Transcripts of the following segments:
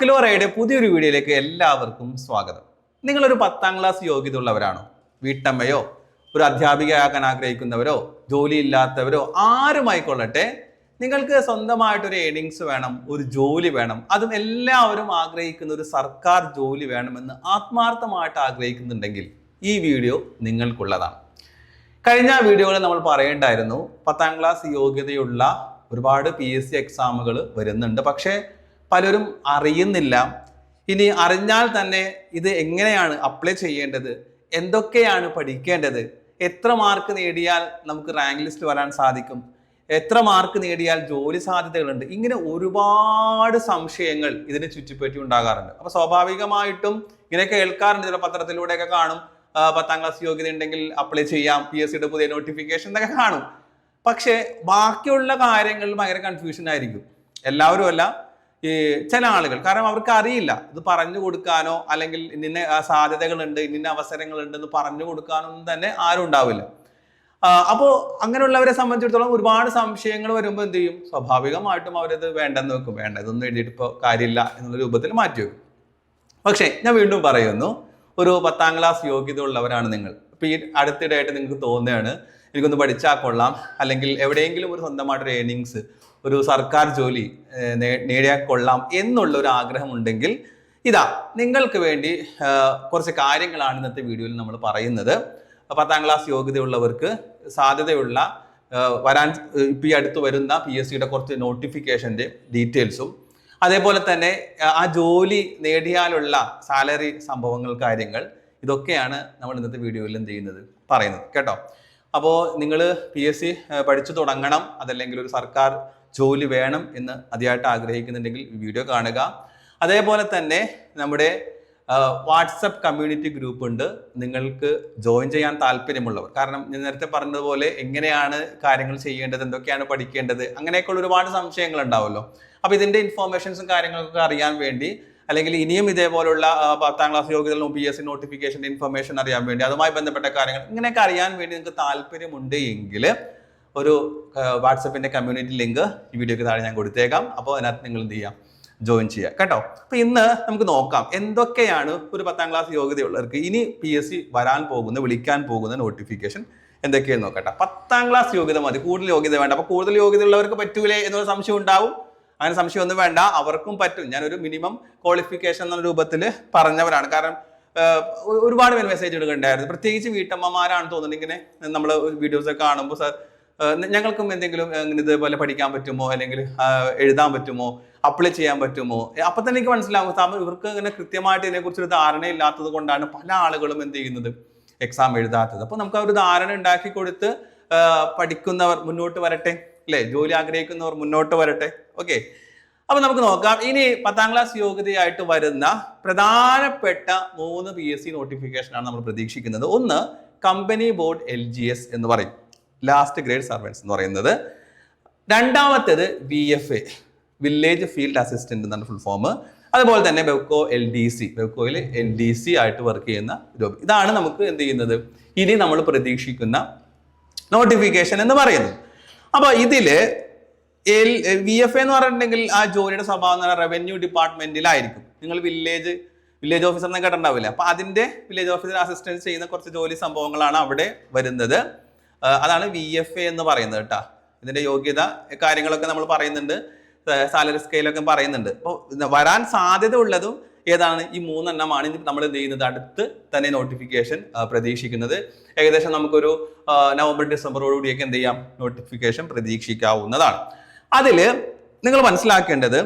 അക്ലോറയുടെ പുതിയൊരു വീഡിയോയിലേക്ക് എല്ലാവർക്കും സ്വാഗതം. നിങ്ങളൊരു പത്താം ക്ലാസ് യോഗ്യത ഉള്ളവരാണോ വീട്ടമ്മയോ ഒരു അധ്യാപികയാകാൻ ആഗ്രഹിക്കുന്നവരോ ജോലി ജോലിയില്ലാത്തവരോ ആരുമായിക്കൊള്ളട്ടെ നിങ്ങൾക്ക് സ്വന്തമായിട്ടൊരു ഏണിങ്സ് വേണം ഒരു ജോലി വേണം അതും എല്ലാവരും ആഗ്രഹിക്കുന്ന ഒരു സർക്കാർ ജോലി വേണമെന്ന് ആത്മാർത്ഥമായിട്ട് ആഗ്രഹിക്കുന്നുണ്ടെങ്കിൽ ഈ വീഡിയോ നിങ്ങൾക്കുള്ളതാണ്. കഴിഞ്ഞ വീഡിയോകളിൽ നമ്മൾ പറയേണ്ടായിരുന്നു പത്താം ക്ലാസ് യോഗ്യതയുള്ള ഒരുപാട് പി എസ് സി എക്സാമുകൾ വരുന്നുണ്ട്. പക്ഷേ പലരും അറിയുന്നില്ല. ഇനി അറിഞ്ഞാൽ തന്നെ ഇത് എങ്ങനെയാണ് അപ്ലൈ ചെയ്യേണ്ടത്? എന്തൊക്കെയാണ് പഠിക്കേണ്ടത്? എത്ര മാർക്ക് നേടിയാൽ നമുക്ക് റാങ്ക് ലിസ്റ്റ് വരാൻ സാധിക്കും? എത്ര മാർക്ക് നേടിയാൽ ജോലി സാധ്യതകളുണ്ട്? ഇങ്ങനെ ഒരുപാട് സംശയങ്ങൾ ഇതിനെ ചുറ്റിപ്പറ്റി ഉണ്ടാകാറുണ്ട്. അപ്പൊ സ്വാഭാവികമായിട്ടും ഇങ്ങനെ കേൾക്കാറുണ്ട്. ചില പത്രത്തിലൂടെയൊക്കെ കാണും. പത്താം ക്ലാസ് യോഗ്യത ഉണ്ടെങ്കിൽ അപ്ലൈ ചെയ്യാം. പി എസ് സിയുടെ പുതിയ നോട്ടിഫിക്കേഷൻ എന്നൊക്കെ കാണും. പക്ഷേ ബാക്കിയുള്ള കാര്യങ്ങളിൽ ഭയങ്കര കൺഫ്യൂഷൻ ആയിരിക്കും. എല്ലാവരും അല്ല ഈ ചില ആളുകൾ. കാരണം അവർക്ക് അറിയില്ല. ഇത് പറഞ്ഞു കൊടുക്കാനോ അല്ലെങ്കിൽ ഇന്ന സാധ്യതകളുണ്ട് ഇന്ന അവസരങ്ങളുണ്ട് എന്ന് പറഞ്ഞു കൊടുക്കാനോ ഒന്നും തന്നെ ആരും ഉണ്ടാവില്ല. അപ്പോൾ അങ്ങനെയുള്ളവരെ സംബന്ധിച്ചിടത്തോളം ഒരുപാട് സംശയങ്ങൾ വരുമ്പോൾ എന്ത് ചെയ്യും? സ്വാഭാവികമായിട്ടും അവരത് വേണ്ടെന്ന് വെക്കും. വേണ്ട ഇതൊന്നും എഴുതിയിട്ട് ഇപ്പോൾ കാര്യമില്ല എന്നുള്ള രൂപത്തിൽ മാറ്റി വെക്കും. പക്ഷേ ഞാൻ വീണ്ടും പറയുന്നു ഒരു പത്താം ക്ലാസ് യോഗ്യത ഉള്ളവരാണ് നിങ്ങൾ. ഇപ്പം ഈ അടുത്തിടെയായിട്ട് നിങ്ങൾക്ക് തോന്നുകയാണ് എനിക്കൊന്ന് പഠിച്ചാൽ കൊള്ളാം. അല്ലെങ്കിൽ എവിടെയെങ്കിലും ഒരു സ്വന്തമായിട്ടൊരു ഏണിങ്സ് ഒരു സർക്കാർ ജോലി നേടിയാൽ കൊള്ളാം എന്നുള്ള ഒരു ആഗ്രഹം ഉണ്ടെങ്കിൽ ഇതാ നിങ്ങൾക്ക് വേണ്ടി കുറച്ച് കാര്യങ്ങളാണ് ഇന്നത്തെ വീഡിയോയിൽ നമ്മൾ പറയുന്നത്. പത്താം ക്ലാസ് യോഗ്യതയുള്ളവർക്ക് സാധ്യതയുള്ള വരാൻ ഇപ്പം ഈ അടുത്ത് വരുന്ന പി എസ് സിയുടെ കുറച്ച് നോട്ടിഫിക്കേഷന്റെ ഡീറ്റെയിൽസും അതേപോലെ തന്നെ ആ ജോലി നേടിയാലുള്ള സാലറി സംഭവങ്ങൾ കാര്യങ്ങൾ ഇതൊക്കെയാണ് നമ്മൾ ഇന്നത്തെ വീഡിയോയിൽ എന്ത് ചെയ്യുന്നത് പറയുന്നത്. കേട്ടോ? അപ്പോൾ നിങ്ങൾ പി എസ് സി പഠിച്ചു തുടങ്ങണം. അതല്ലെങ്കിൽ ഒരു സർക്കാർ ജോലി വേണം എന്ന് അതിയായിട്ട് ആഗ്രഹിക്കുന്നുണ്ടെങ്കിൽ വീഡിയോ കാണുക. അതേപോലെ തന്നെ നമ്മുടെ വാട്സപ്പ് കമ്മ്യൂണിറ്റി ഗ്രൂപ്പ് ഉണ്ട്. നിങ്ങൾക്ക് ജോയിൻ ചെയ്യാൻ താല്പര്യമുള്ളവർ. കാരണം ഞാൻ നേരത്തെ പറഞ്ഞതുപോലെ എങ്ങനെയാണ് കാര്യങ്ങൾ ചെയ്യേണ്ടത് എന്തൊക്കെയാണ് പഠിക്കേണ്ടത് അങ്ങനെയൊക്കെയുള്ള ഒരുപാട് സംശയങ്ങൾ ഉണ്ടാവുമല്ലോ അപ്പോൾ ഇതിന്റെ ഇൻഫോർമേഷൻസും കാര്യങ്ങളൊക്കെ അറിയാൻ വേണ്ടി അല്ലെങ്കിൽ ഇനിയും ഇതേപോലുള്ള പത്താം ക്ലാസ് യോഗ്യതകളും പി എസ് സി നോട്ടിഫിക്കേഷന്റെ ഇൻഫർമേഷൻ അറിയാൻ വേണ്ടി അതുമായി ബന്ധപ്പെട്ട കാര്യങ്ങൾ ഇങ്ങനെയൊക്കെ അറിയാൻ വേണ്ടി നിങ്ങൾക്ക് താല്പര്യമുണ്ട് എങ്കിൽ ഒരു വാട്സപ്പിന്റെ കമ്മ്യൂണിറ്റി ലിങ്ക് ഈ വീഡിയോക്ക് താഴെ ഞാൻ കൊടുത്തേക്കാം. അപ്പോൾ അതിനകത്ത് നിങ്ങൾ എന്ത് ചെയ്യാം? ജോയിൻ ചെയ്യുക. കേട്ടോ? അപ്പൊ ഇന്ന് നമുക്ക് നോക്കാം എന്തൊക്കെയാണ് ഒരു പത്താം ക്ലാസ് യോഗ്യതയുള്ളവർക്ക് ഇനി പി എസ് സി വരാൻ പോകുന്ന വിളിക്കാൻ പോകുന്ന നോട്ടിഫിക്കേഷൻ എന്തൊക്കെയാണ് നോക്കട്ടെ. പത്താം ക്ലാസ് യോഗ്യത മതി. കൂടുതൽ യോഗ്യത വേണ്ട. അപ്പോൾ കൂടുതൽ യോഗ്യത ഉള്ളവർക്ക് പറ്റൂലേ എന്നൊരു സംശയം ഉണ്ടാവും. അങ്ങനെ സംശയം ഒന്നും വേണ്ട. അവർക്കും പറ്റും. ഞാനൊരു മിനിമം ക്വാളിഫിക്കേഷൻ എന്ന രൂപത്തിൽ പറഞ്ഞവരാണ്. കാരണം ഒരുപാട് പേര് മെസ്സേജ് ഇടുകയുണ്ടായിരുന്നു. പ്രത്യേകിച്ച് വീട്ടമ്മമാരാണ് തോന്നുന്നത് ഇങ്ങനെ നമ്മൾ വീഡിയോസ് ഒക്കെ കാണുമ്പോൾ സാർ ഞങ്ങൾക്കും എന്തെങ്കിലും ഇതേപോലെ പഠിക്കാൻ പറ്റുമോ? അല്ലെങ്കിൽ എഴുതാൻ പറ്റുമോ? അപ്ലൈ ചെയ്യാൻ പറ്റുമോ? അപ്പൊ തന്നെ എനിക്ക് മനസ്സിലാകും. സാർ ഇവർക്ക് ഇങ്ങനെ കൃത്യമായിട്ട് ഇതിനെക്കുറിച്ച് ഒരു ധാരണയില്ലാത്തത് കൊണ്ടാണ് പല ആളുകളും എന്ത് ചെയ്യുന്നത്? എക്സാം എഴുതാത്തത്. അപ്പൊ നമുക്ക് ആ ഒരു ധാരണ ഉണ്ടാക്കി കൊടുത്ത് പഠിക്കുന്നവർ മുന്നോട്ട് വരട്ടെ. അല്ലേ? ജോലി ആഗ്രഹിക്കുന്നവർ മുന്നോട്ട് വരട്ടെ. ഓക്കെ അപ്പൊ നമുക്ക് നോക്കാം. ഇനി പത്താം ക്ലാസ് യോഗ്യതയായിട്ട് വരുന്ന പ്രധാനപ്പെട്ട മൂന്ന് പി എസ് സി നോട്ടിഫിക്കേഷൻ ആണ് നമ്മൾ പ്രതീക്ഷിക്കുന്നത്. ഒന്ന് company board L G S എന്ന് പറയും. ലാസ്റ്റ് ഗ്രേഡ് സർവൻസ് എന്ന് പറയുന്നത്. രണ്ടാമത്തേത് V F A village field assistant എന്നാണ് ഫുൾ ഫോം അതുപോലെ തന്നെ ബെവ്കോ എൽ ഡി സി ബെവ്കോയിൽ എൽ ഡി സി ആയിട്ട് വർക്ക് ചെയ്യുന്ന ജോബ് ഇതാണ് നമുക്ക് എന്ത് ചെയ്യുന്നത്? ഇനി നമ്മൾ പ്രതീക്ഷിക്കുന്ന നോട്ടിഫിക്കേഷൻ എന്ന് പറയുന്നത്. അപ്പോൾ ഇതിൽ എൽ വി എഫ് എന്ന് പറഞ്ഞിട്ടുണ്ടെങ്കിൽ ആ ജോലിയുടെ സ്വഭാവം എന്ന് പറഞ്ഞാൽ റവന്യൂ ഡിപ്പാർട്ട്മെന്റിലായിരിക്കും നിങ്ങൾ വില്ലേജ് വില്ലേജ് ഓഫീസർ എന്നൊക്കെ കേട്ടിട്ടുണ്ടാവില്ല? അപ്പോൾ അതിന്റെ വില്ലേജ് ഓഫീസർ അസിസ്റ്റൻസ് ചെയ്യുന്ന കുറച്ച് ജോലി സംഭവങ്ങളാണ് അവിടെ വരുന്നത്. അതാണ് വി എഫ് എ എന്ന് പറയുന്നത് കേട്ടോ ഇതിന്റെ യോഗ്യത കാര്യങ്ങളൊക്കെ നമ്മൾ പറയുന്നുണ്ട്. സാലറി സ്കെയിലൊക്കെ പറയുന്നുണ്ട്. അപ്പോൾ വരാൻ സാധ്യത ഉള്ളതും ഏതാണ്? ഈ മൂന്നെണ്ണമാണ് നമ്മൾ എന്ത് ചെയ്യുന്നത്? അടുത്ത് തന്നെ നോട്ടിഫിക്കേഷൻ പ്രതീക്ഷിക്കുന്നത്. ഏകദേശം നമുക്കൊരു നവംബർ ഡിസംബറോടുകൂടിയൊക്കെ എന്ത് ചെയ്യാം? നോട്ടിഫിക്കേഷൻ പ്രതീക്ഷിക്കാവുന്നതാണ്. അതിൽ നിങ്ങൾ മനസ്സിലാക്കേണ്ടത്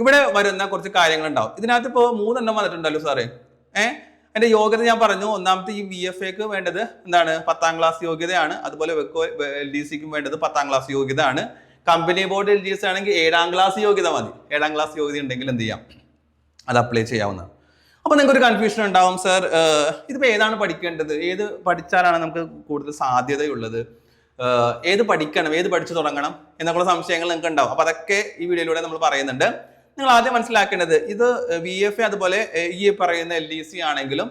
ഇവിടെ വരുന്ന കുറച്ച് കാര്യങ്ങൾ ഉണ്ടാവും ഇതിനകത്ത് ഇപ്പോൾ മൂന്നെണ്ണം വന്നിട്ടുണ്ടല്ലോ സാറേ. ഏഹ് എന്റെ യോഗ്യത ഞാൻ പറഞ്ഞു. ഒന്നാമത്തെ ഈ വി എഫ് എക്ക് വേണ്ടത് എന്താണ്? പത്താം ക്ലാസ് യോഗ്യതയാണ്. അതുപോലെ വെക്കോ എൽ ഡി സിക്കും വേണ്ടത് പത്താം class യോഗ്യതയാണ്. Company board L D S ആണെങ്കിൽ ഏഴാം ക്ലാസ് യോഗ്യത മതി. ഏഴാം ക്ലാസ് യോഗ്യത ഉണ്ടെങ്കിൽ എന്ത് ചെയ്യാം? അത് അപ്ലൈ ചെയ്യാവുന്നതാണ്. അപ്പോൾ നിങ്ങൾക്ക് ഒരു കൺഫ്യൂഷൻ ഉണ്ടാവും സർ ഇതിപ്പോൾ ഏതാണ് പഠിക്കേണ്ടത്? ഏത് പഠിച്ചാലാണ് നമുക്ക് കൂടുതൽ സാധ്യതയുള്ളത്? ഏത് പഠിക്കണം? ഏത് പഠിച്ചു തുടങ്ങണം? എന്നൊക്കെയുള്ള സംശയങ്ങൾ നിങ്ങൾക്ക് ഉണ്ടാവും. അപ്പോൾ അതൊക്കെ ഈ വീഡിയോയിലൂടെ നമ്മൾ പറയുന്നുണ്ട്. നിങ്ങൾ ആദ്യം മനസ്സിലാക്കേണ്ടത് ഇത് വി എഫ് അതുപോലെ ഈ പറയുന്ന എൽ ഡി സി ആണെങ്കിലും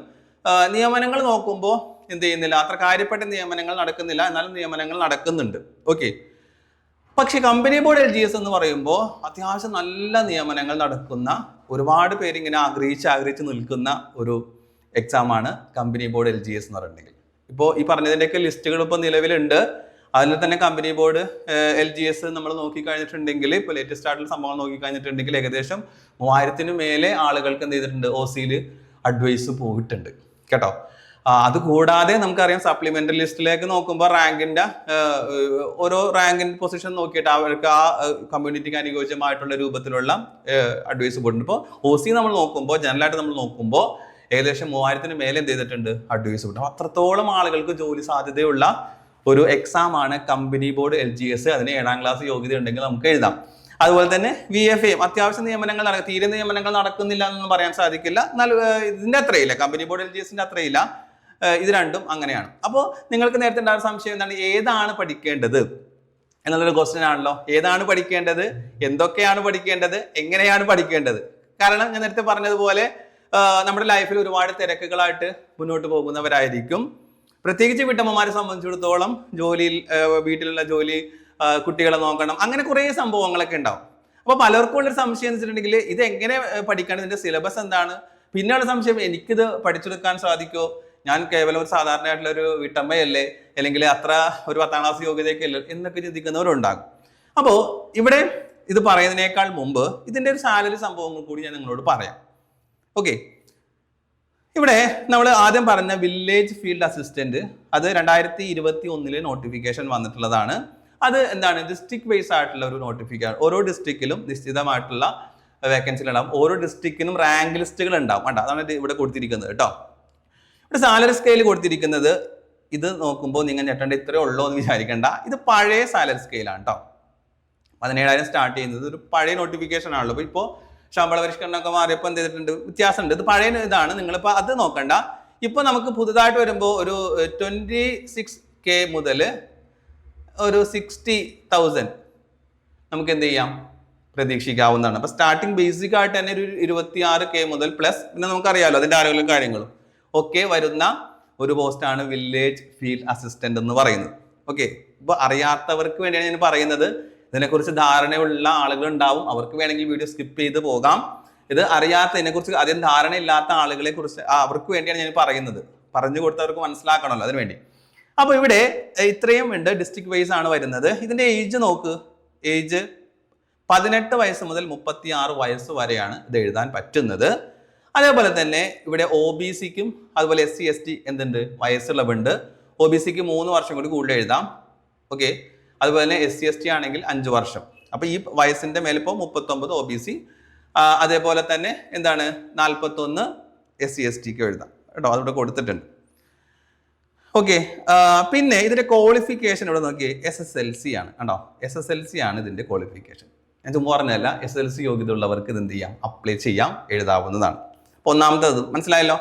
നിയമനങ്ങൾ നോക്കുമ്പോൾ എന്ത് ചെയ്യുന്നില്ല. അത്ര കാര്യപ്പെട്ട നിയമനങ്ങൾ നടക്കുന്നില്ല. എന്നാലും നിയമനങ്ങൾ നടക്കുന്നുണ്ട്. ഓക്കെ പക്ഷെ company board L G S എന്ന് പറയുമ്പോൾ അത്യാവശ്യം നല്ല നിയമനങ്ങൾ നടക്കുന്ന ഒരുപാട് പേരിങ്ങനെ ആഗ്രഹിച്ച് ആഗ്രഹിച്ച് നിൽക്കുന്ന ഒരു എക്സാമാണ് company board L G S എന്ന് പറഞ്ഞിട്ടുണ്ടെങ്കിൽ ഇപ്പോൾ ഈ പറഞ്ഞതിന്റെയൊക്കെ ലിസ്റ്റുകൾ ഇപ്പോൾ നിലവിലുണ്ട്. അതിൽ തന്നെ company board L G S നമ്മൾ നോക്കിക്കഴിഞ്ഞിട്ടുണ്ടെങ്കിൽ ഇപ്പോൾ ലേറ്റസ്റ്റ് ആയിട്ടുള്ള സംഭവങ്ങൾ നോക്കിക്കഴിഞ്ഞിട്ടുണ്ടെങ്കിൽ ഏകദേശം മൂവായിരത്തിന് മേലെ ആളുകൾക്ക് എന്ത് ചെയ്തിട്ടുണ്ട്? ഒ സിയിൽ അഡ്വൈസ് പോയിട്ടുണ്ട്. കേട്ടോ? അതുകൂടാതെ അത് കൂടാതെ നമുക്കറിയാം സപ്ലിമെന്ററി ലിസ്റ്റിലേക്ക് നോക്കുമ്പോൾ റാങ്കിന്റെ ഓരോ റാങ്കിൻ പൊസിഷൻ നോക്കിയിട്ട് അവർക്ക് ആ കമ്മ്യൂണിറ്റിക്ക് അനുയോജ്യമായിട്ടുള്ള രൂപത്തിലുള്ള അഡ്വൈസ് പോയിട്ടുണ്ട്. ഇപ്പോൾ ഒ സി നമ്മൾ നോക്കുമ്പോൾ ജനറലായിട്ട് നമ്മൾ നോക്കുമ്പോൾ ഏകദേശം മൂവായിരത്തിന് മേലെ എന്ത് ചെയ്തിട്ടുണ്ട്? അഡ്വൈസ് കിട്ടും അത്രത്തോളം ആളുകൾക്ക് ജോലി സാധ്യതയുള്ള ഒരു എക്സാം ആണ് company board L G S അതിന് ഏഴാം ക്ലാസ് യോഗ്യത ഉണ്ടെങ്കിൽ നമുക്ക് എഴുതാം. അതുപോലെ തന്നെ വി എഫ് എം അത്യാവശ്യ നിയമനങ്ങൾ നടക്കും തീരെ നിയമനങ്ങൾ നടക്കുന്നില്ല എന്നൊന്നും പറയാൻ സാധിക്കില്ല. എന്നാൽ ഇതിന്റെ അത്രയില്ല. കമ്പനി ബോർഡ് എൽ ജി എസിന്റെ അത്രയില്ല. ഇത് രണ്ടും അങ്ങനെയാണ്. അപ്പോൾ നിങ്ങൾക്ക് നേരത്തെ ഉണ്ടായ സംശയം എന്താണ്? ഏതാണ് പഠിക്കേണ്ടത്? എന്നുള്ളൊരു ക്വസ്റ്റ്യൻ ആണല്ലോ. ഏതാണ് പഠിക്കേണ്ടത്? എന്തൊക്കെയാണ് പഠിക്കേണ്ടത്? എങ്ങനെയാണ് പഠിക്കേണ്ടത്? കാരണം ഞാൻ നേരത്തെ പറഞ്ഞതുപോലെ നമ്മുടെ ലൈഫിൽ ഒരുപാട് തിരക്കുകളായിട്ട് മുന്നോട്ട് പോകുന്നവരായിരിക്കും. പ്രത്യേകിച്ച് വീട്ടമ്മമാരെ സംബന്ധിച്ചിടത്തോളം ജോലിയിൽ വീട്ടിലുള്ള ജോലി കുട്ടികളെ നോക്കണം അങ്ങനെ കുറേ സംഭവങ്ങളൊക്കെ ഉണ്ടാവും. അപ്പോൾ പലർക്കും ഉള്ളൊരു സംശയം എന്ന് വെച്ചിട്ടുണ്ടെങ്കിൽ ഇത് എങ്ങനെ പഠിക്കണം? ഇതിന്റെ സിലബസ് എന്താണ്? പിന്നെയുള്ള സംശയം എനിക്കിത് പഠിച്ചെടുക്കാൻ സാധിക്കുമോ ഞാൻ കേവലം ഒരു സാധാരണയായിട്ടുള്ള ഒരു വീട്ടമ്മയല്ലേ? അല്ലെങ്കിൽ അത്ര ഒരു പത്താം ക്ലാസ് യോഗ്യതയൊക്കെ അല്ലേ എന്നൊക്കെ ചിന്തിക്കുന്നവരുണ്ടാകും. അപ്പോൾ ഇവിടെ ഇത് പറയുന്നതിനേക്കാൾ മുമ്പ് ഇതിന്റെ ഒരു സാലറി സംഭവങ്ങൾ കൂടി ഞാൻ നിങ്ങളോട് പറയാം. ഓക്കെ? ഇവിടെ നമ്മൾ ആദ്യം പറഞ്ഞ വില്ലേജ് ഫീൽഡ് അസിസ്റ്റന്റ് അത് രണ്ടായിരത്തി ഇരുപത്തി ഒന്നിലെ നോട്ടിഫിക്കേഷൻ വന്നിട്ടുള്ളതാണ്. അത് എന്താണ്? ഡിസ്ട്രിക്ട് വൈസ് ആയിട്ടുള്ള ഒരു നോട്ടിഫിക്കേഷൻ ഓരോ ഡിസ്ട്രിക്റ്റിലും നിശ്ചിതമായിട്ടുള്ള വേക്കൻസികൾ ഉണ്ടാവും ഓരോ ഡിസ്ട്രിക്റ്റിനും റാങ്ക് ലിസ്റ്റുകൾ ഉണ്ടാവും. കണ്ടോ? അതാണ് ഇവിടെ കൊടുത്തിരിക്കുന്നത് കേട്ടോ. ഇവിടെ സാലറി സ്കെയിൽ കൊടുത്തിരിക്കുന്നത് ഇത് നോക്കുമ്പോൾ നിങ്ങൾ ഞെട്ടേണ്ട ഇത്രയേ ഉള്ളൂ എന്ന് വിചാരിക്കേണ്ട. ഇത് പഴയ സാലറി സ്കെയിലാണ് കേട്ടോ. പതിനേഴായിരം സ്റ്റാർട്ട് ചെയ്യുന്നത്. ഒരു പഴയ നോട്ടിഫിക്കേഷൻ ആണല്ലോ. ഇപ്പോൾ ശമ്പള പരിഷ്കരണമൊക്കെ മാറിയപ്പോൾ എന്ത് ചെയ്തിട്ടുണ്ട്? വ്യത്യാസമുണ്ട്. ഇത് പഴയ ഇതാണ്. നിങ്ങളിപ്പോൾ അത് നോക്കണ്ട. ഇപ്പോൾ നമുക്ക് പുതുതായിട്ട് വരുമ്പോൾ ഒരു ട്വന്റി സിക്സ് കെ മുതൽ ഒരു സിക്സ്റ്റി തൗസൻഡ് നമുക്ക് എന്ത് ചെയ്യാം? പ്രതീക്ഷിക്കാവുന്നതാണ്. അപ്പോൾ സ്റ്റാർട്ടിങ് ബേസിക് ആയിട്ട് തന്നെ ഒരു ഇരുപത്തി ആറ് കെ മുതൽ പ്ലസ് പിന്നെ നമുക്കറിയാമല്ലോ അതിന്റെ ആരോഗ്യ കാര്യങ്ങളും. ഒക്കെ വരുന്ന ഒരു പോസ്റ്റാണ് വില്ലേജ് ഫീൽഡ് അസിസ്റ്റന്റ് എന്ന് പറയുന്നത്. ഓക്കെ ഇപ്പോൾ അറിയാത്തവർക്ക് വേണ്ടിയാണ് ഞാൻ പറയുന്നത്. ഇതിനെക്കുറിച്ച് ധാരണയുള്ള ആളുകൾ ഉണ്ടാവും അവർക്ക് വേണമെങ്കിൽ വീഡിയോ സ്കിപ്പ് ചെയ്ത് പോകാം. ഇത് അറിയാത്ത ഇതിനെക്കുറിച്ച് അധികം ധാരണയില്ലാത്ത ആളുകളെ കുറിച്ച് അവർക്ക് വേണ്ടിയാണ് ഞാൻ പറയുന്നത്. പറഞ്ഞു കൊടുത്തവർക്ക് മനസ്സിലാക്കണമല്ലോ അതിന് വേണ്ടി അപ്പോൾ ഇവിടെ ഇത്രയും ഉണ്ട്. ഡിസ്ട്രിക്ട് വൈസ് ആണ് വരുന്നത്. ഇതിന്റെ ഏജ് നോക്ക്. ഏജ് പതിനെട്ട് വയസ്സ് മുതൽ മുപ്പത്തി ആറ് വയസ്സ് വരെയാണ് ഇത് എഴുതാൻ പറ്റുന്നത്. അതേപോലെ തന്നെ ഇവിടെ ഒ ബി സിക്കും അതുപോലെ എസ് സി എസ് ടി എന്തുണ്ട്? വയസ്സുള്ളവുണ്ട് ഒ ബി സിക്ക് മൂന്ന് വർഷം കൂടി കൂടുതൽ എഴുതാം. ഓക്കെ അതുപോലെ തന്നെ എസ് സി എസ് ടി ആണെങ്കിൽ അഞ്ച് വർഷം. അപ്പോൾ ഈ വയസ്സിന്റെ മേലിപ്പോ ഇപ്പോൾ മുപ്പത്തൊമ്പത് ഒ ബി സി അതേപോലെ തന്നെ എന്താണ്? നാൽപ്പത്തൊന്ന് എസ് സി എസ് ടിക്ക് എഴുതാം. കേട്ടോ അതിവിടെ കൊടുത്തിട്ടുണ്ട്. ഓക്കെ പിന്നെ ഇതിന്റെ ക്വാളിഫിക്കേഷൻ ഇവിടെ നോക്കിയേ എസ് എസ് എൽ സി ആണ്. കണ്ടോ? എസ് എസ് എൽ സി ആണ് ഇതിന്റെ ക്വാളിഫിക്കേഷൻ ഞാൻ ചുമ്മാ പറഞ്ഞല്ല എസ് എൽ സി യോഗ്യത ഉള്ളവർക്ക് ഇത് എന്ത് ചെയ്യാം? അപ്ലൈ ചെയ്യാം എഴുതാവുന്നതാണ്. അപ്പൊ ഒന്നാമത്തത് മനസ്സിലായല്ലോ?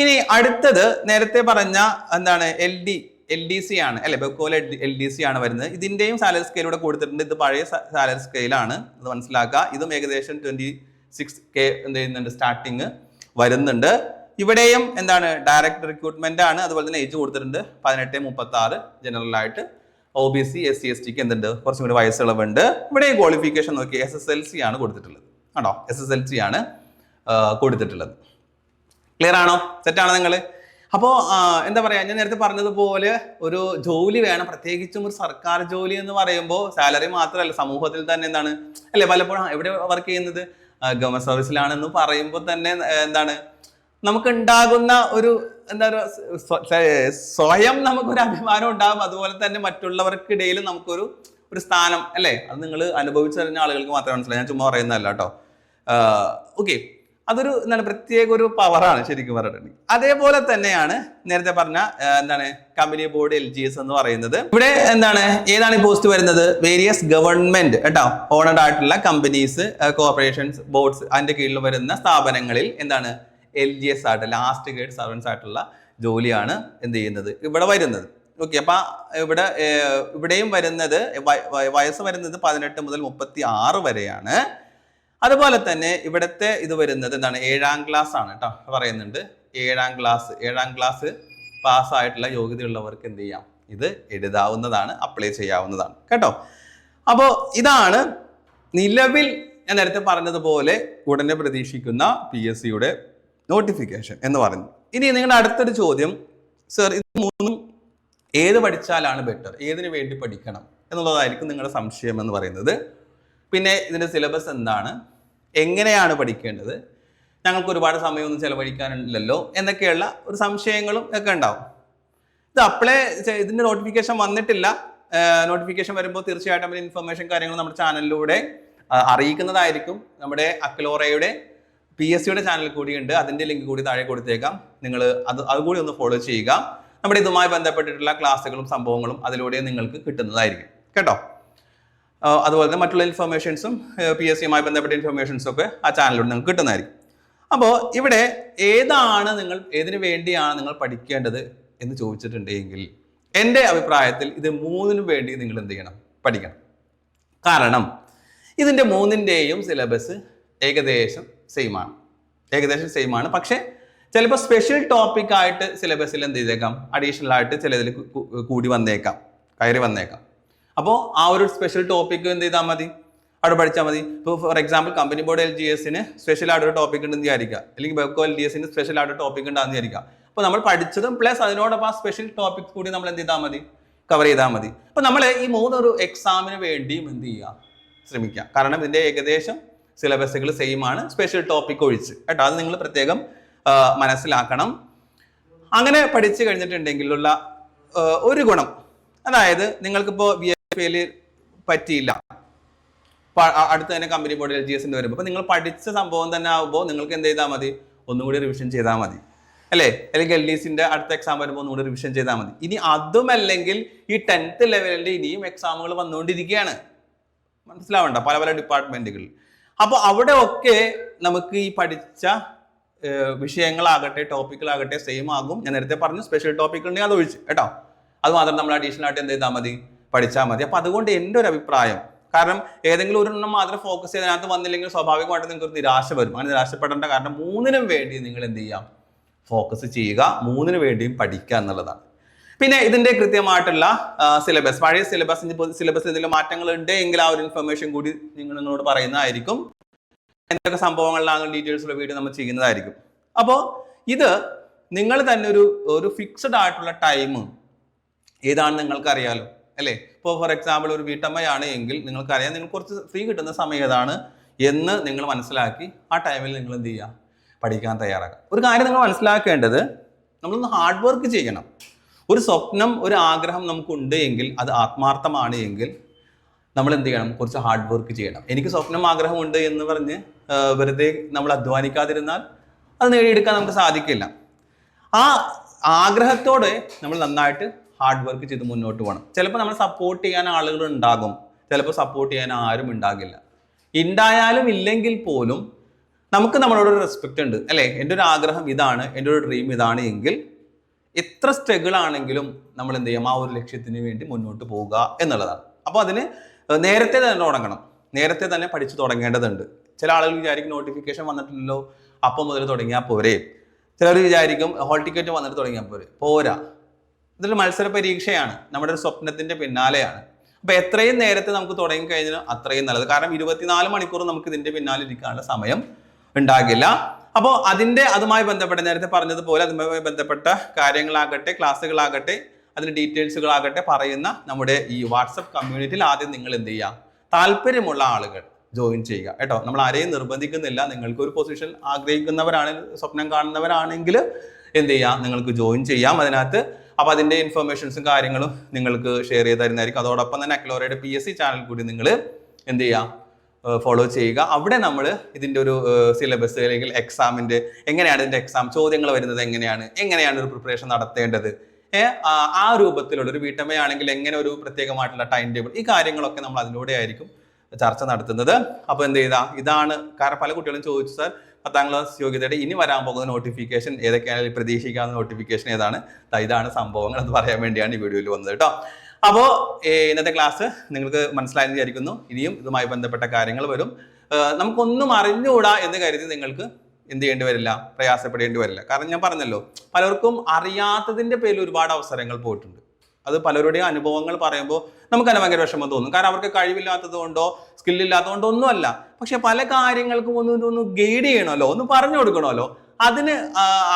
ഇനി അടുത്തത് നേരത്തെ പറഞ്ഞ എന്താണ് L D L D C ആണ്. അല്ലെ? ബെക്കോല എൽ ഡി സി ആണ് വരുന്നത്. ഇതിന്റെയും സാലറി സ്കെയിൽ ഇവിടെ കൊടുത്തിട്ടുണ്ട്. ഇത് പഴയ സാലറി സ്കെയിലാണ് ഇത് മനസ്സിലാക്കുക. ഇതും ഏകദേശം ട്വന്റി സിക്സ് കെ എന്ത് ചെയ്യുന്നുണ്ട്? സ്റ്റാർട്ടിങ് വരുന്നുണ്ട്. ഇവിടെയും എന്താണ്? ഡയറക്റ്റ് റിക്രൂട്ട്മെന്റ് ആണ്. അതുപോലെ തന്നെ ഏജ് കൊടുത്തിട്ടുണ്ട്. പതിനെട്ട് മുപ്പത്തി ആറ് ജനറൽ ആയിട്ട് O B C S C S tick എന്തുണ്ട്? കുറച്ചും കൂടി വയസ്സിളവുണ്ട്. ഇവിടെ ക്വാളിഫിക്കേഷൻ നോക്കി. എസ് എസ് എൽ സി ആണ് കൊടുത്തിട്ടുള്ളത്. ആണോ? എസ് എസ് എൽ സി ആണ് കൊടുത്തിട്ടുള്ളത്. ക്ലിയർ ആണോ? സെറ്റാണോ നിങ്ങൾ അപ്പോൾ എന്താ പറയാ ഞാൻ നേരത്തെ പറഞ്ഞതുപോലെ ഒരു ജോലി വേണം പ്രത്യേകിച്ചും ഒരു സർക്കാർ ജോലി എന്ന് പറയുമ്പോൾ സാലറി മാത്രമല്ല സമൂഹത്തിൽ തന്നെ എന്താണ് അല്ലേ പലപ്പോഴും എവിടെ വർക്ക് ചെയ്യുന്നത്? ഗവൺമെന്റ് സർവീസിലാണെന്ന് പറയുമ്പോൾ തന്നെ എന്താണ് നമുക്ക് ഉണ്ടാകുന്ന ഒരു എന്താ പറയുക സ്വ- സ്വ- സ്വയം നമുക്കൊരു അഭിമാനം ഉണ്ടാകും. അതുപോലെ തന്നെ മറ്റുള്ളവർക്കിടയിൽ നമുക്കൊരു ഒരു സ്ഥാനം അല്ലേ? അത് നിങ്ങൾ അനുഭവിച്ചറിഞ്ഞ ആളുകൾക്ക് മാത്രമേ മനസ്സിലായി. ഞാൻ ചുമ്മാ പറയുന്നതല്ല കേട്ടോ. ഓക്കെ അതൊരു എന്താണ് പ്രത്യേക ഒരു പവറാണ് ശരിക്കും പറഞ്ഞിട്ടുണ്ടെങ്കിൽ. അതേപോലെ തന്നെയാണ് നേരത്തെ പറഞ്ഞ എന്താണ് company board L G S എന്ന് പറയുന്നത്. ഇവിടെ എന്താണ് ഏതാണ് ഈ പോസ്റ്റ് വരുന്നത്? വേരിയസ് ഗവൺമെന്റ് കേട്ടോ ഓണഡ് ആയിട്ടുള്ള കമ്പനീസ് കോർപ്പറേഷൻസ് ബോർഡ്സ് അതിന്റെ കീഴിൽ വരുന്ന സ്ഥാപനങ്ങളിൽ എന്താണ് എൽ ജി എസ് ആയിട്ട് ലാസ്റ്റ് ഗ്രേഡ് സർവൻസ് ആയിട്ടുള്ള ജോലിയാണ് എന്ത് ചെയ്യുന്നത് ഇവിടെ വരുന്നത്. ഓക്കെ അപ്പൊ ഇവിടെ ഇവിടെയും വരുന്നത് വയ- വയ- വയസ്സ് വരുന്നത് പതിനെട്ട് മുതൽ മുപ്പത്തി ആറ് വരെയാണ്. അതുപോലെ തന്നെ ഇവിടുത്തെ ഇത് വരുന്നത് എന്താണ്? ഏഴാം ക്ലാസ് ആണ് കേട്ടോ പറയുന്നുണ്ട്. ഏഴാം ക്ലാസ് ഏഴാം ക്ലാസ് പാസ്സായിട്ടുള്ള യോഗ്യതയുള്ളവർക്ക് എന്ത് ചെയ്യാം? ഇത് എഴുതാവുന്നതാണ് അപ്ലൈ ചെയ്യാവുന്നതാണ്. കേട്ടോ? അപ്പോൾ ഇതാണ് നിലവിൽ ഞാൻ നേരത്തെ പറഞ്ഞതുപോലെ ഉടനെ പ്രതീക്ഷിക്കുന്ന പി എസ് സിയുടെ നോട്ടിഫിക്കേഷൻ എന്ന് പറഞ്ഞു ഇനി നിങ്ങളുടെ അടുത്തൊരു ചോദ്യം. സർ ഇത് മൂന്നും ഏത് പഠിച്ചാലാണ് ബെറ്റർ ഏതിനു വേണ്ടി പഠിക്കണം? എന്നുള്ളതായിരിക്കും നിങ്ങളുടെ സംശയം എന്ന് പറയുന്നത്. പിന്നെ ഇതിന്റെ സിലബസ് എന്താണ്? എങ്ങനെയാണ് പഠിക്കേണ്ടത്? ഞങ്ങൾക്ക് ഒരുപാട് സമയമൊന്നും ചിലവഴിക്കാനില്ലല്ലോ എന്നൊക്കെയുള്ള ഒരു സംശയങ്ങളും ഒക്കെ ഉണ്ടാവും. ഇത് അപ്ലൈ ഇതിന്റെ നോട്ടിഫിക്കേഷൻ വന്നിട്ടില്ല. നോട്ടിഫിക്കേഷൻ വരുമ്പോൾ തീർച്ചയായിട്ടും അതിന്റെ ഇൻഫർമേഷൻ കാര്യങ്ങൾ നമ്മുടെ ചാനലിലൂടെ അറിയിക്കുന്നതായിരിക്കും. നമ്മുടെ അക്ലോറയുടെ പി എസ് സിയുടെ ചാനൽ കൂടിയുണ്ട് അതിന്റെ ലിങ്ക് കൂടി താഴെ കൊടുത്തേക്കാം. നിങ്ങൾ അത് അതുകൂടി ഒന്ന് ഫോളോ ചെയ്യുക. നമ്മുടെ ഇതുമായി ബന്ധപ്പെട്ടിട്ടുള്ള ക്ലാസ്സുകളും സംഭവങ്ങളും അതിലൂടെ നിങ്ങൾക്ക് കിട്ടുന്നതായിരിക്കും. കേട്ടോ? അതുപോലെ തന്നെ മറ്റുള്ള ഇൻഫർമേഷൻസും പി എസ് സിയുമായി ബന്ധപ്പെട്ട ഇൻഫർമേഷൻസും ഒക്കെ ആ ചാനലിലൂടെ നിങ്ങൾക്ക് കിട്ടുന്നതായിരിക്കും. അപ്പോൾ ഇവിടെ ഏതാണ് നിങ്ങൾ ഏതിനു വേണ്ടിയാണ് നിങ്ങൾ പഠിക്കേണ്ടത് എന്ന് ചോദിച്ചിട്ടുണ്ടെങ്കിൽ എന്റെ അഭിപ്രായത്തിൽ ഇത് മൂന്നിനും വേണ്ടി നിങ്ങൾ എന്ത് ചെയ്യണം? പഠിക്കണം. കാരണം ഇതിന്റെ മൂന്നിന്റെയും സിലബസ് ഏകദേശം സെയിം ആണ്. ഏകദേശം സെയിം ആണ്. പക്ഷേ ചിലപ്പോൾ സ്പെഷ്യൽ ടോപ്പിക്കായിട്ട് സിലബസിൽ എന്ത് ചെയ്തേക്കാം? അഡീഷണൽ ആയിട്ട് ചിലതിൽ കൂടി വന്നേക്കാം. കയറി വന്നേക്കാം. അപ്പോൾ ആ ഒരു സ്പെഷ്യൽ ടോപ്പിക്ക് എന്ത് ചെയ്താൽ മതി? അവിടെ പഠിച്ചാൽ മതി. ഇപ്പോൾ for example company board L G എസിന് സ്പെഷ്യൽ ആയിട്ട് ഒരു ടോപ്പിക് ഉണ്ടെന്ന് വിചാരിക്കുക. അല്ലെങ്കിൽ ബെക്കോ എൽ ഡി എസിന് സ്പെഷ്യൽ ആയിട്ട് ടോപ്പിക് ഉണ്ടാകുന്ന വിചാരിക്കുക. അപ്പോൾ നമ്മൾ പഠിച്ചതും പ്ലസ് അതിനോടൊപ്പം ആ സ്പെഷ്യൽ ടോപ്പിക്സ് കൂടി നമ്മൾ എന്ത് ചെയ്താൽ മതി? കവർ ചെയ്താൽ മതി. അപ്പോൾ നമ്മൾ ഈ മൂന്നൊരു എക്സാമിന് വേണ്ടിയും എന്ത് ചെയ്യുക? ശ്രമിക്കുക. കാരണം ഇതിന്റെ ഏകദേശം സിലബസുകൾ സെയിം ആണ്. സ്പെഷ്യൽ ടോപ്പിക് ഒഴിച്ച്. കേട്ടോ? അത് നിങ്ങൾ പ്രത്യേകം മനസ്സിലാക്കണം. അങ്ങനെ പഠിച്ചു കഴിഞ്ഞിട്ടുണ്ടെങ്കിലുള്ള ഒരു ഗുണം. അതായത് നിങ്ങൾക്കിപ്പോൾ എഫ് പറ്റിയില്ല. അടുത്ത് തന്നെ company board L G S വരുമ്പോൾ അപ്പോൾ നിങ്ങൾ പഠിച്ച സംഭവം തന്നെ ആകുമ്പോൾ നിങ്ങൾക്ക് എന്ത് ചെയ്താൽ മതി? ഒന്നുകൂടി റിവിഷൻ ചെയ്താൽ മതി. അല്ലേ? അല്ലെങ്കിൽ എൽ ഡി സിന്റെ അടുത്ത എക്സാം വരുമ്പോൾ ഒന്നുകൂടി റിവിഷൻ ചെയ്താൽ മതി. ഇനി അതുമല്ലെങ്കിൽ ഈ ടെൻത്ത് ലെവലിന്റെ ഇനിയും എക്സാമുകൾ വന്നുകൊണ്ടിരിക്കുകയാണ്. മനസ്സിലാവണ്ട? പല പല ഡിപ്പാർട്ട്മെന്റുകളിൽ അപ്പോൾ അവിടെ ഒക്കെ നമുക്ക് ഈ പഠിച്ച വിഷയങ്ങളാകട്ടെ ടോപ്പിക്കുകളാകട്ടെ സെയിം ആകും. ഞാൻ നേരത്തെ പറഞ്ഞു സ്പെഷ്യൽ ടോപ്പിക് ഉണ്ടെങ്കിൽ അത് ഒഴിച്ച്. കേട്ടോ? അത് മാത്രം നമ്മൾ അഡീഷണൽ ആയിട്ട് എന്ത് ചെയ്താൽ മതി? പഠിച്ചാൽ മതി. അപ്പോൾ അതുകൊണ്ട് എന്റെ ഒരു അഭിപ്രായം കാരണം ഏതെങ്കിലും ഒരെണ്ണം മാത്രം ഫോക്കസ് ചെയ്തതിനകത്ത് വന്നില്ലെങ്കിൽ സ്വാഭാവികമായിട്ട് നിങ്ങൾക്ക് നിരാശ വരും. അങ്ങനെ നിരാശപ്പെടേണ്ട കാരണം മൂന്നിനും വേണ്ടി നിങ്ങൾ എന്ത് ചെയ്യാം? ഫോക്കസ് ചെയ്യുക മൂന്നിനു വേണ്ടിയും പഠിക്കുക എന്നുള്ളതാണ്. പിന്നെ ഇതിന്റെ കൃത്യമായിട്ടുള്ള സിലബസ് പഴയ സിലബസ് സിലബസ് എന്തെങ്കിലും മാറ്റങ്ങൾ ഉണ്ട് എങ്കിൽ ആ ഒരു ഇൻഫർമേഷൻ കൂടി നിങ്ങൾ നിങ്ങളോട് പറയുന്നതായിരിക്കും. എന്തൊക്കെ സംഭവങ്ങളിലാണ് ഡീറ്റെയിൽസുള്ള വീഡിയോ നമ്മൾ ചെയ്യുന്നതായിരിക്കും. അപ്പോൾ ഇത് നിങ്ങൾ തന്നെ ഒരു ഒരു ഫിക്സഡ് ആയിട്ടുള്ള ടൈം ഏതാണ് നിങ്ങൾക്ക് അറിയാലോ അല്ലേ? ഇപ്പോൾ ഫോർ എക്സാമ്പിൾ ഒരു വീട്ടമ്മയാണ് എങ്കിൽ നിങ്ങൾക്കറിയാം നിങ്ങൾ കുറച്ച് ഫ്രീ കിട്ടുന്ന സമയം ഏതാണ്? എന്ന് നിങ്ങൾ മനസ്സിലാക്കി ആ ടൈമിൽ നിങ്ങൾ എന്ത് ചെയ്യുക പഠിക്കാൻ തയ്യാറാക്കുക ഒരു കാര്യം നിങ്ങൾ മനസ്സിലാക്കേണ്ടത് നമ്മളൊന്ന് ഹാർഡ് വർക്ക് ചെയ്യണം. ഒരു സ്വപ്നം ഒരു ആഗ്രഹം നമുക്കുണ്ട് എങ്കിൽ അത് ആത്മാർത്ഥമാണ് എങ്കിൽ നമ്മൾ എന്ത് ചെയ്യണം? കുറച്ച് ഹാർഡ് വർക്ക് ചെയ്യണം. എനിക്ക് സ്വപ്നം ആഗ്രഹമുണ്ട് എന്ന് പറഞ്ഞ് വെറുതെ നമ്മൾ അധ്വാനിക്കാതിരുന്നാൽ അത് നേടിയെടുക്കാൻ നമുക്ക് സാധിക്കില്ല. ആ ആഗ്രഹത്തോടെ നമ്മൾ നന്നായിട്ട് ഹാർഡ് വർക്ക് ചെയ്ത് മുന്നോട്ട് പോകണം. ചിലപ്പോൾ നമ്മൾ സപ്പോർട്ട് ചെയ്യാൻ ആളുകൾ ഉണ്ടാകും. ചിലപ്പോൾ സപ്പോർട്ട് ചെയ്യാൻ ആരും ഉണ്ടാകില്ല. ഉണ്ടായാലും ഇല്ലെങ്കിൽ പോലും നമുക്ക് നമ്മളോട് ഒരു റെസ്പെക്റ്റ് ഉണ്ട്. അല്ലേ? എന്റെ ഒരു ആഗ്രഹം ഇതാണ് എന്റെ ഒരു ഡ്രീം ഇതാണ് എങ്കിൽ എത്ര സ്ട്രഗിൾ ആണെങ്കിലും നമ്മൾ എന്ത് ചെയ്യും? ആ ഒരു ലക്ഷ്യത്തിന് വേണ്ടി മുന്നോട്ട് പോവുക എന്നുള്ളതാണ്. അപ്പോൾ അതിന് നേരത്തെ തന്നെ തുടങ്ങണം. നേരത്തെ തന്നെ പഠിച്ചു തുടങ്ങേണ്ടതുണ്ട്. ചില ആളുകൾ വിചാരിക്കും നോട്ടിഫിക്കേഷൻ വന്നിട്ടില്ലല്ലോ അപ്പം മുതൽ തുടങ്ങിയാൽ പോരെ. ചിലർ വിചാരിക്കും ഹോൾ ടിക്കറ്റ് വന്നിട്ട് തുടങ്ങിയാൽ പോരെ. പോരാ. ഇതൊരു മത്സര പരീക്ഷയാണ്. നമ്മുടെ ഒരു സ്വപ്നത്തിന്റെ പിന്നാലെയാണ്. അപ്പൊ എത്രയും നേരത്തെ നമുക്ക് തുടങ്ങി കഴിഞ്ഞാൽ അത്രയും നല്ലത്. കാരണം ഇരുപത്തിനാല് മണിക്കൂർ നമുക്ക് ഇതിന്റെ പിന്നാലെ ഇരിക്കാനുള്ള സമയം ഉണ്ടാകില്ല. അപ്പോൾ അതിന്റെ അതുമായി ബന്ധപ്പെട്ട നേരത്തെ പറഞ്ഞതുപോലെ അതുമായി ബന്ധപ്പെട്ട കാര്യങ്ങളാകട്ടെ ക്ലാസ്സുകളാകട്ടെ അതിന്റെ ഡീറ്റെയിൽസുകളാകട്ടെ പറയുന്ന നമ്മുടെ ഈ വാട്സപ്പ് കമ്മ്യൂണിറ്റിയിൽ ആദ്യം നിങ്ങൾ എന്ത് ചെയ്യുക? താല്പര്യമുള്ള ആളുകൾ ജോയിൻ ചെയ്യുക. കേട്ടോ? നമ്മൾ ആരെയും നിർബന്ധിക്കുന്നില്ല. നിങ്ങൾക്ക് ഒരു പൊസിഷൻ ആഗ്രഹിക്കുന്നവരാണെങ്കിൽ സ്വപ്നം കാണുന്നവരാണെങ്കിൽ എന്ത് ചെയ്യാം നിങ്ങൾക്ക് ജോയിൻ ചെയ്യാം. അതിനകത്ത് അപ്പോൾ അതിന്റെ ഇൻഫർമേഷൻസും കാര്യങ്ങളും നിങ്ങൾക്ക് ഷെയർ ചെയ്ത് തരുന്നതായിരിക്കും. അതോടൊപ്പം തന്നെ അക്ലോറയുടെ പി എസ് സി ചാനൽ കൂടി നിങ്ങൾ എന്ത് ചെയ്യുക ഫോളോ ചെയ്യുക. അവിടെ നമ്മൾ ഇതിന്റെ ഒരു സിലബസ് അല്ലെങ്കിൽ എക്സാമിന്റെ എങ്ങനെയാണ് ഇതിന്റെ എക്സാം ചോദ്യങ്ങൾ വരുന്നത് എങ്ങനെയാണ് എങ്ങനെയാണ് ഒരു പ്രിപ്പറേഷൻ നടത്തേണ്ടത്? ആ രൂപത്തിലുള്ള ഒരു വീട്ടമ്മയാണെങ്കിൽ എങ്ങനെ ഒരു പ്രത്യേകമായിട്ടുള്ള ടൈം ടേബിൾ ഈ കാര്യങ്ങളൊക്കെ നമ്മൾ അതിലൂടെ ആയിരിക്കും ചർച്ച നടത്തുന്നത്. അപ്പോൾ എന്ത് ചെയ്താ ഇതാണ് കാരണം പല കുട്ടികളും ചോദിച്ചു സാർ പത്താം ക്ലാസ് യോഗ്യതയുടെ ഇനി വരാൻ പോകുന്ന നോട്ടിഫിക്കേഷൻ ഏതൊക്കെയാണ്? പ്രതീക്ഷിക്കാവുന്ന നോട്ടിഫിക്കേഷൻ ഏതാണ്? ഇതാണ് സംഭവങ്ങൾ എന്ന് പറയാൻ വേണ്ടിയാണ് ഈ വീഡിയോയിൽ വന്നത് കേട്ടോ. അപ്പോൾ ഇന്നത്തെ ക്ലാസ് നിങ്ങൾക്ക് മനസ്സിലായെന്ന് വിചാരിക്കുന്നു. ഇനിയും ഇതുമായി ബന്ധപ്പെട്ട കാര്യങ്ങൾ വരും. നമുക്കൊന്നും അറിഞ്ഞുകൂടാ എന്ന് കരുതി നിങ്ങൾക്ക് എന്ത് ചെയ്യേണ്ടി വരില്ല പ്രയാസപ്പെടേണ്ടി വരില്ല. കാരണം ഞാൻ പറഞ്ഞല്ലോ പലർക്കും അറിയാത്തതിന്റെ പേരിൽ ഒരുപാട് അവസരങ്ങൾ പോയിട്ടുണ്ട്. അത് പലരുടെയും അനുഭവങ്ങൾ പറയുമ്പോൾ നമുക്ക് തന്നെ ഭയങ്കര വിഷമം തോന്നും. കാരണം അവർക്ക് കഴിവില്ലാത്തത് കൊണ്ടോ സ്കില്ലില്ലാത്തത് കൊണ്ടോ ഒന്നുമല്ല പക്ഷെ പല കാര്യങ്ങൾക്കും ഒന്ന് ഒന്ന് ഗൈഡ് ചെയ്യണമല്ലോ ഒന്ന് പറഞ്ഞു കൊടുക്കണമല്ലോ. അതിന്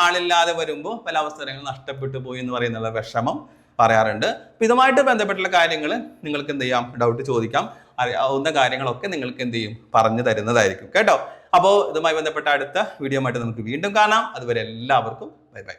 ആളില്ലാതെ വരുമ്പോൾ പല അവസരങ്ങൾ നഷ്ടപ്പെട്ടു പോയി എന്ന് പറയുന്നുള്ള വിഷമം പറയാറുണ്ട്. അപ്പൊ ഇതുമായിട്ട് ബന്ധപ്പെട്ടുള്ള കാര്യങ്ങൾ നിങ്ങൾക്ക് എന്ത് ചെയ്യാം? ഡൗട്ട് ചോദിക്കാം. അറിയാവുന്ന കാര്യങ്ങളൊക്കെ നിങ്ങൾക്ക് എന്ത് ചെയ്യും? പറഞ്ഞു തരുന്നതായിരിക്കും. കേട്ടോ? അപ്പോൾ ഇതുമായി ബന്ധപ്പെട്ട അടുത്ത വീഡിയോ ആയിട്ട് നമുക്ക് വീണ്ടും കാണാം. അതുവരെ എല്ലാവർക്കും ബൈ ബൈ.